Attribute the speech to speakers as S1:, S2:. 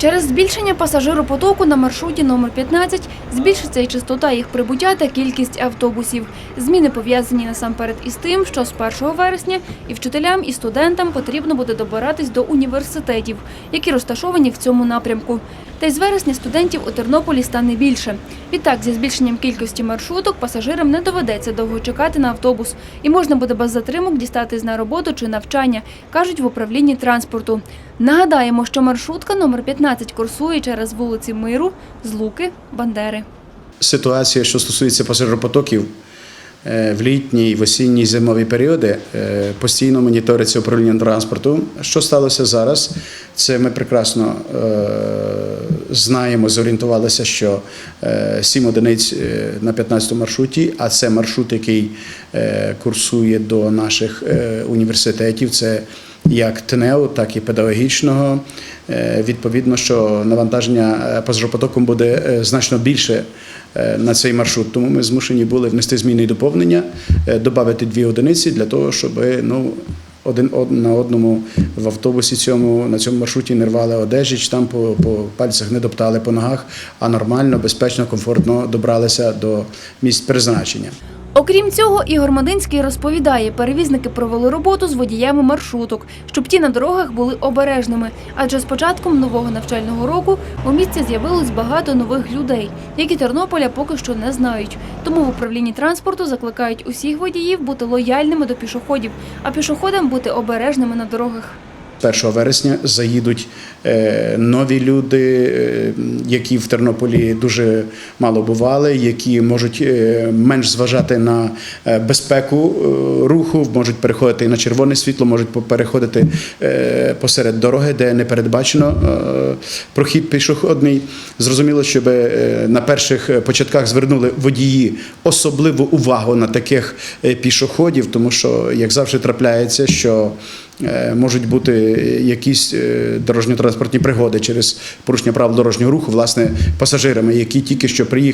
S1: Через збільшення пасажиропотоку на маршруті номер 15 збільшиться і частота їх прибуття та кількість автобусів. Зміни пов'язані насамперед із тим, що з 1 вересня і вчителям, і студентам потрібно буде добиратись до університетів, які розташовані в цьому напрямку. Та й з вересня студентів у Тернополі стане більше. Відтак, зі збільшенням кількості маршруток пасажирам не доведеться довго чекати на автобус, і можна буде без затримок дістатись на роботу чи навчання, кажуть в управлінні транспорту. Нагадаємо, що маршрутка номер 15 курсує через вулиці Миру, Злуки, Бандери.
S2: Ситуація, що стосується пасажиропотоків в літній, в осінній зимові періоди, е, постійно моніториться управління транспорту. Що сталося зараз? Це ми прекрасно е, знаємо, зорієнтувалися, що е, 7 одиниць е, на 15 маршруті, а це маршрут, який е, курсує до наших е, університетів. Це як ТНЕУ, так і педагогічного. Е, Відповідно, що навантаження е, пасажиропотоком буде е, значно більше на цей маршрут. Тому ми змушені були внести зміни і доповнення, додати дві одиниці для того, щоб ну, один на одному в автобусі цьому на цьому маршруті не рвали одежі, чи там по, по пальцях не доптали по ногах, а нормально, безпечно, комфортно добралися до місць призначення.
S1: Окрім цього, Ігор Мадинський розповідає, перевізники провели роботу з водіями маршруток, щоб ті на дорогах були обережними. Адже з початком нового навчального року у місті з'явилось багато нових людей, які Тернополя поки що не знають. Тому в управлінні транспорту закликають усіх водіїв бути лояльними до пішоходів, а пішоходам бути обережними на дорогах.
S2: 1 вересня заїдуть е, нові люди, е, які в Тернополі дуже мало бували, які можуть е, менш зважати на безпеку руху, можуть переходити на червоне світло, можуть переходити посеред дороги, де не передбачено прохід пішохідний. Зрозуміло, щоб на перших початках звернули водії особливу увагу на таких пішоходів, тому що, як завжди, трапляється, що можуть бути якісь е, дорожньо-транспортні пригоди через порушення правил дорожнього руху, власне, пасажирами, які тільки що приїхали.